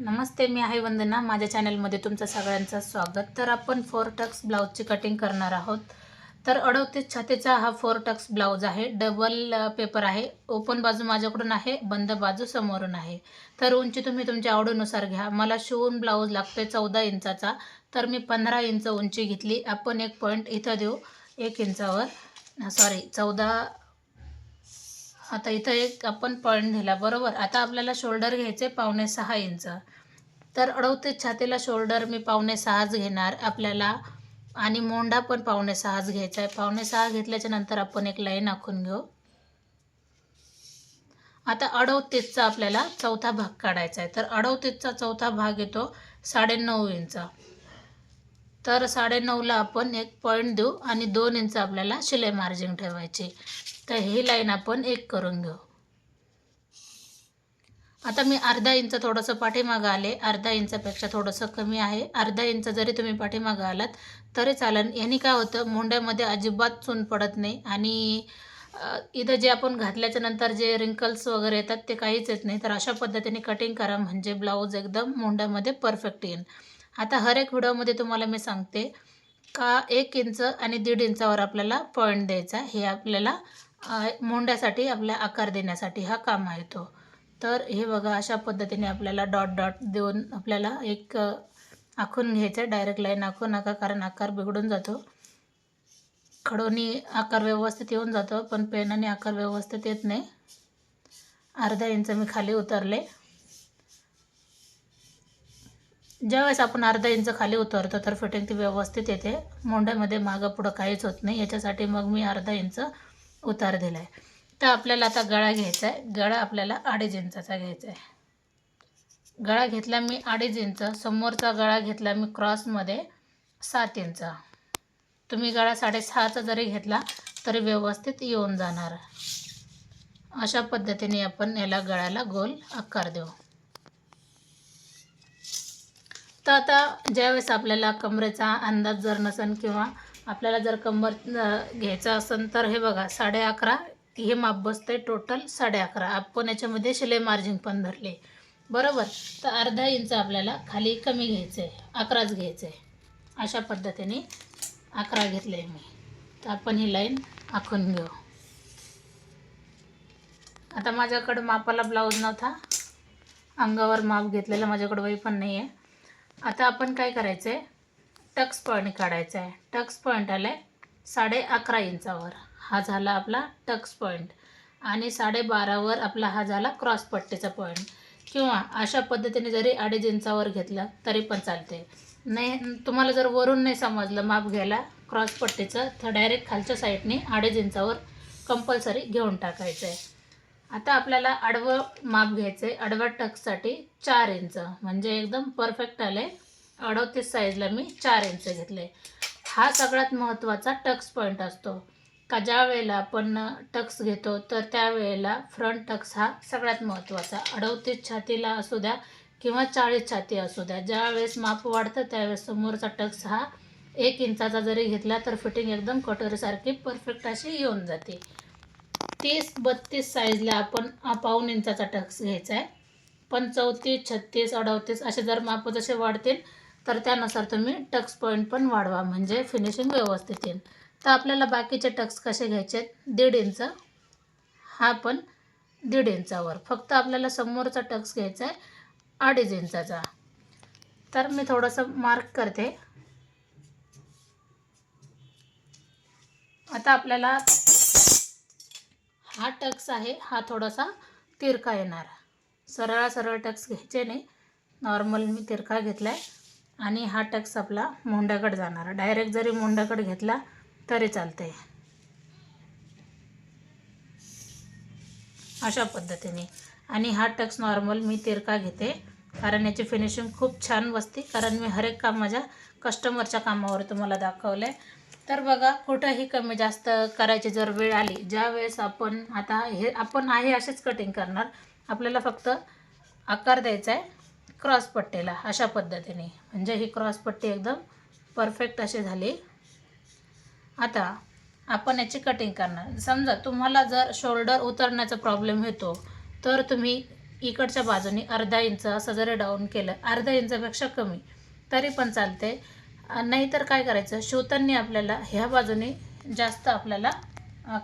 नमस्ते मी आहे वंदना. माझ्या चॅनलमध्ये तुमचं सगळ्यांचं स्वागत. तर आपण फोर टक्स ब्लाऊजची कटिंग करणार आहोत. तर अडवतीस छातीचा हा फोर टक्स ब्लाऊज आहे. डबल पेपर आहे. ओपन बाजू माझ्याकडून आहे. बंद बाजू समोरून आहे. तर उंची तुम्ही तुमच्या आवडीनुसार घ्या. मला शिवून ब्लाऊज लागतोय चौदा इंचाचा. तर मी पंधरा इंच उंची घेतली. आपण एक पॉईंट इथं देऊ. एक इंचावर सॉरी चौदा आता इथं एक आपण पॉईंट दिला बरोबर? आता आपल्याला शोल्डर घ्यायचे पावणे सहा इंच तर अडवतीस छातीला शोल्डर मी पावणे सहाच घेणार आपल्याला. आणि मोंढा पण पावणे सहाच घ्यायचा आहे. पावणे सहा घेतल्याच्या नंतर आपण एक लाईन आखून घेऊ. आता अडवतीसचा आपल्याला चौथा भाग काढायचा आहे. तर अडवतीसचा चौथा भाग येतो साडेनऊ इंच तर साडेनऊला आपण एक पॉईंट देऊ आणि दोन इंच आपल्याला शिलाई मार्जिन ठेवायची. तर ही लाईन आपण एक करून घेऊ. आता मी अर्धा इंच थोडंसं पाठीमागं आले. अर्धा इंचापेक्षा थोडंसं कमी आहे. अर्धा इंच जरी तुम्ही पाठीमागं आलात तरी चालेल यांनी काय होतं? मोंड्यामध्ये अजिबात चून पडत नाही आणि इथं जे आपण घातल्याच्या नंतर जे रिंकल्स वगैरे येतात ते काहीच येत नाही. तर अशा पद्धतीने कटिंग करा. म्हणजे ब्लाऊज एकदम मोंड्यामध्ये परफेक्ट येईल. आता हर एक व्हिडिओमध्ये तुम्हाला मी सांगते का एक इंच आणि दीड इंचावर आपल्याला पॉईंट द्यायचा हे आपल्याला मोंड्यासाठी आपल्या आकार देण्यासाठी हा काम आहे तो. तर हे बघा अशा पद्धतीने आपल्याला डॉट डॉट देऊन आपल्याला एक आखून घ्यायचं. आहे डायरेक्ट लाईन आखू नका कारण आकार बिघडून जातो. खडोनी आकार व्यवस्थित येऊन जातो पण पेनाने आकार व्यवस्थित येत नाही. अर्धा इंच मी खाली उतरले. ज्यावेळेस आपण अर्धा इंच खाली उतरतो तर फिटिंग ती व्यवस्थित येते. मोंड्यामध्ये मागं पुढं काहीच होत नाही. याच्यासाठी मग मी अर्धा इंच उतार दिला आहे. तर आपल्याला आता गळा घ्यायचा आहे. गळा आपल्याला अडीच इंचाचा घ्यायचा आहे. गळा घेतला मी अडीच इंच. समोरचा गळा घेतला मी क्रॉसमध्ये सात इंच. तुम्ही गळा साडेसहाचा जरी घेतला तरी व्यवस्थित येऊन जाणार. अशा पद्धतीने आपण याला गळ्याला गोल आकार देऊ. तर आता ज्यावेळेस आपल्याला कमरेचा अंदाज जर नसेल किंवा आपल्याला जर कंबर घ्यायचा घ्यायचं असेल तर हे बघा साडे अकरा हे माप बसते टोटल साडे अकरा. आपण याच्यामध्ये शिलाई मार्जिन पण धरले. बरोबर? तर अर्धा इंच आपल्याला खाली कमी घ्यायचं आहे अकराच घ्यायचं आहे अशा पद्धतीने अकरा घेतले आहे मी. तर आपण ही लाईन आखून घेऊ. आता माझ्याकडं मापाला ब्लाऊज नव्हता. अंगावर माप घेतलेलं माझ्याकडं वही पण नाही आहे आता आपण काय करायचं आहे टक्स पॉईंट काढायचा आहे टक्स पॉईंट आला आहे साडे अकरा इंचावर. हा झाला आपला टक्स पॉईंट आणि साडेबारावर आपला हा झाला क्रॉस पट्टीचा पॉईंट किंवा अशा पद्धतीने जरी अडीच इंचावर घेतलं तरी पण चालते. नाही तुम्हाला जर वरून नाही समजलं माप घ्यायला क्रॉस पट्टीचं तर डायरेक्ट खालच्या साईडने अडीच इंचावर कंपल्सरी घेऊन टाकायचं आहे आता आपल्याला आडवं माप घ्यायचं आहे आडव्या टक्ससाठी चार इंच. म्हणजे एकदम परफेक्ट आलं आहे अडतीस साईजला मी चार इंच घेतले हा सगळ्यात महत्त्वाचा टक्स पॉईंट असतो. का ज्या वेळेला आपण टक्स घेतो तर त्यावेळेला फ्रंट टक्स हा सगळ्यात महत्त्वाचा अडवतीस छातीला असू द्या किंवा चाळीस छाती असू द्या. ज्या वेळेस माप वाढतं त्यावेळेस समोरचा टक्स हा एक इंचाचा जरी घेतला तर फिटिंग एकदम कटोरीसारखी परफेक्ट अशी येऊन जाते. तीस बत्तीस साईजला आपण पाऊन इंचाचा टक्स घ्यायचा आहे पण चौतीस छत्तीस अडतीस असे जर माप जसे वाढतील तर त्यानुसार तुम्ही टक्स पॉईंट पण वाढवा म्हणजे फिनिशिंग व्यवस्थित येईल. तर आपल्याला बाकीचे टक्स कसे घ्यायचे आहेत दीड इंच. हा पण दीड इंचावर. फक्त आपल्याला समोरचा टक्स घ्यायचा आहे अडीच इंचाचा. तर मी थोडंसं मार्क करते. आता आपल्याला हा टक्स आहे हा थोडासा तिरका येणार. सरळ सरळ टक्स घ्यायचे नाही. नॉर्मल मी तिरका घेतला आहे आणि हा टक्स आपला मोंड्याकडे जाणार. डायरेक्ट जरी मोंड्याकडे घेतला तरी चालते अशा पद्धतीने. आणि हा टक्स नॉर्मल मी तिरका घेते. कारण याची फिनिशिंग खूप छान बसते कारण मी हर एक काम माझ्या कस्टमरच्या कामावर तुम्हाला दाखवलं आहे तर बघा कुठंही कमी जास्त करायची जर वेळ आली ज्या वेळेस आपण आता हे आपण आहे असेच कटिंग करणार आपल्याला फक्त आकार द्यायचा आहे क्रॉस पट्टीला अशा पद्धतीने. म्हणजे ही क्रॉस पट्टी एकदम परफेक्ट अशी झाली. आता आपण याची कटिंग करणार. समजा तुम्हाला जर शोल्डर उतरण्याचा प्रॉब्लेम येतो तर तुम्ही इकडच्या बाजूनी अर्धा इंच असं जरी डाऊन केलं अर्धा इंचापेक्षा कमी तरी पण चालते. नाहीतर काय करायचं? शिवताना आपल्याला ह्या बाजूने जास्त आपल्याला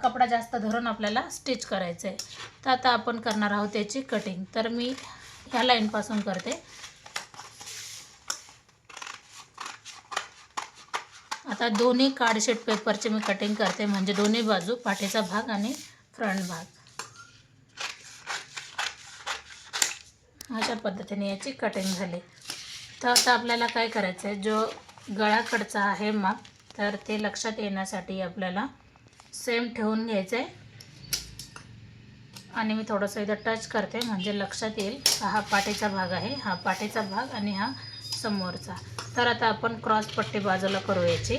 कपडा जास्त धरून आपल्याला स्टिच करायचं आहे तर आता आपण करणार आहोत त्याची कटिंग तर मी ह्या लाईनपासून करते. आता दोन्ही कार्डशीट पेपरचे मी कटिंग करते. म्हणजे दोन्ही बाजू पाठीचा भाग आणि फ्रंट भाग. अशा पद्धतीने याची कटिंग झाली. तर आता आपल्याला काय करायचं आहे जो गळाकडचा आहे माप तर ते लक्षात येण्यासाठी आपल्याला सेम ठेवून घ्यायचं आहे आणि मी थोडंसं इथं टच करते म्हणजे लक्षात येईल हा पाठीचा भाग आहे हा पाठीचा भाग आणि हा समोरचा. तर आता आपण क्रॉस पट्टी बाजूला करू याची.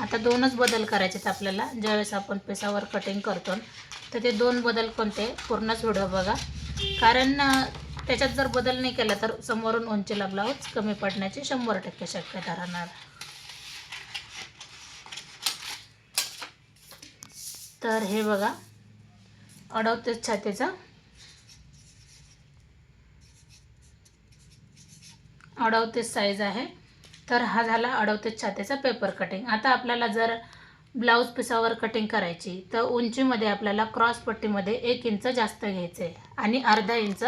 आता दोनच बदल करायचे आहेत आपल्याला ज्यावेळेस आपण पिसावर कटिंग करतो. तर ते दोन बदल कोणते? पूर्णच व्हिडिओ बघा. कारण त्याच्यात जर बदल नाही केला तर समोरून उंचीला ब्लाऊज कमी पडण्याची शंभर टक्के शक्यता राहणार. तर हे बघा अडवतेच छातीचा. अडवतेच साईज आहे. तर हा झाला अडवतेच छातीचा पेपर कटिंग आता आपल्याला जर ब्लाऊज पिसावर कटिंग करायची तर उंचीमध्ये आपल्याला क्रॉस पट्टीमध्ये एक इंच जास्त घ्यायचं आहे आणि अर्धा इंच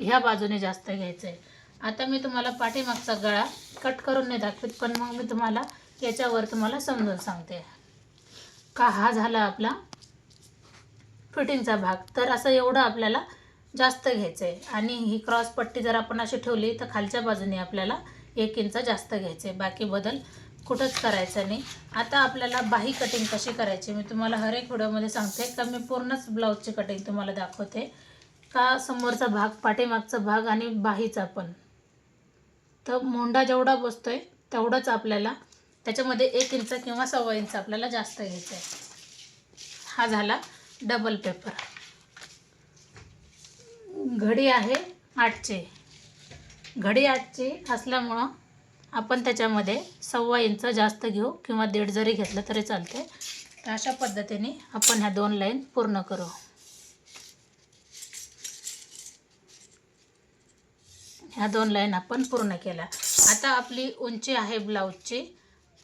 ह्या बाजूने जास्त घ्यायचं आहे आता मी तुम्हाला पाठीमागचा गळा कट करून नाही दाखवत पण मग मी तुम्हाला याच्यावर तुम्हाला समजून सांगते. का हा झाला आपला फिटिंगचा भाग. तर असं एवढं आपल्याला जास्त घ्यायचं आहे आणि ही क्रॉस पट्टी जर आपण अशी ठेवली तर खालच्या बाजूने आपल्याला एक इंच जास्त घ्यायचं आहे बाकी बदल कुठंच करायचं नाही. आता आपल्याला बाही कटिंग कशी करायची मी तुम्हाला हर एक व्हिडिओमध्ये सांगते. का मी पूर्णच ब्लाऊजची कटिंग तुम्हाला दाखवते. का समोरचा भाग पाठीमागचा भाग आणि बाहीचा पण? तर मोंडा जेवढा बसतो आहे तेवढंच आपल्याला त्याच्यामध्ये एक इंच किंवा सव्वा इंच आपल्याला जास्त घ्यायचं आहे हा झाला डबल पेपर घडी आहे आठची. घडी आठची असल्यामुळं आपण त्याच्यामध्ये सव्वा इंच जास्त घेऊ किंवा दीड जरी घेतलं तरी चालते तर अशा पद्धतीने आपण ह्या दोन लाईन पूर्ण करू. ह्या दोन लाईन आपण पूर्ण केल्या. आता आपली उंची आहे ब्लाऊजची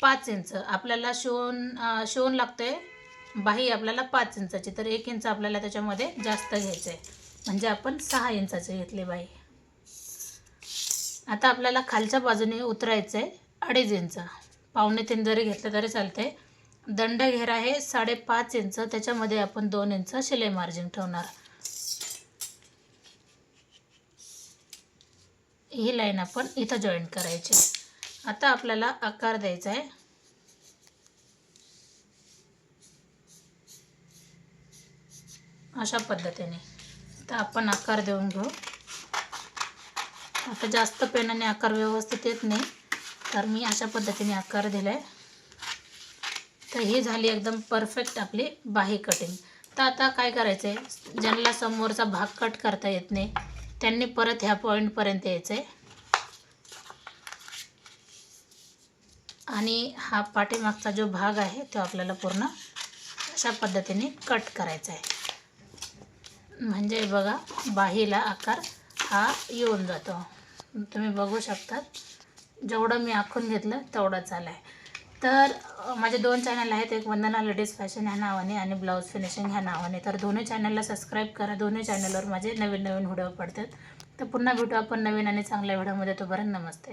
पाच इंच. आपल्याला शिवून शिवून लागतं आहे बाही आपल्याला पाच इंचाची. तर एक इंच आपल्याला त्याच्यामध्ये जास्त घ्यायचं आहे म्हणजे आपण सहा इंचाची घेतली बाही आता आपल्याला खालच्या बाजूने उतरायचं आहे अडीच इंच. पावणे तीन जरी घेतलं तरी चालते दंड घेर आहे साडेपाच इंच. त्याच्यामध्ये आपण दोन इंच शिलाई मार्जिन ठेवणार. ही लाईन आपण इथं जॉईन करायची. आता आपल्याला आकार द्यायचा आहे. अशा पद्धतीने. तर आपण आकार देऊन घेऊ. आता जास्त पेनाने आकार व्यवस्थित येत नाही तर मी अशा पद्धतीने आकार दिला आहे तर ही झाली एकदम परफेक्ट आपली बाही कटिंग तर आता काय करायचं आहे ज्यांना समोरचा भाग कट करता येत नाही त्यांनी परत ह्या पॉईंटपर्यंत यायचं आहे आणि हा पाठीमागचा जो भाग आहे तो आपल्याला पूर्ण अशा पद्धतीने कट करायचा आहे म्हणजे बघा बाहीला आकार हा येऊन जातो. तुम्ही बघू शकतात जेवढं मी आखून घेतलं तेवढंच आलं आहे तर माझे दोन चॅनल आहेत. एक वंदना लेडीज फॅशन ह्या नावाने आणि ब्लाऊज फिनिशिंग ह्या नावाने. तर दोन्ही चॅनलला सबस्क्राईब करा. दोन्ही चॅनलवर माझे नवीन नवीन व्हिडिओ पडतात. तर पुन्हा भेटू आपण नवीन आणि चांगल्या व्हिडिओमध्ये तोपर्यंत नमस्ते.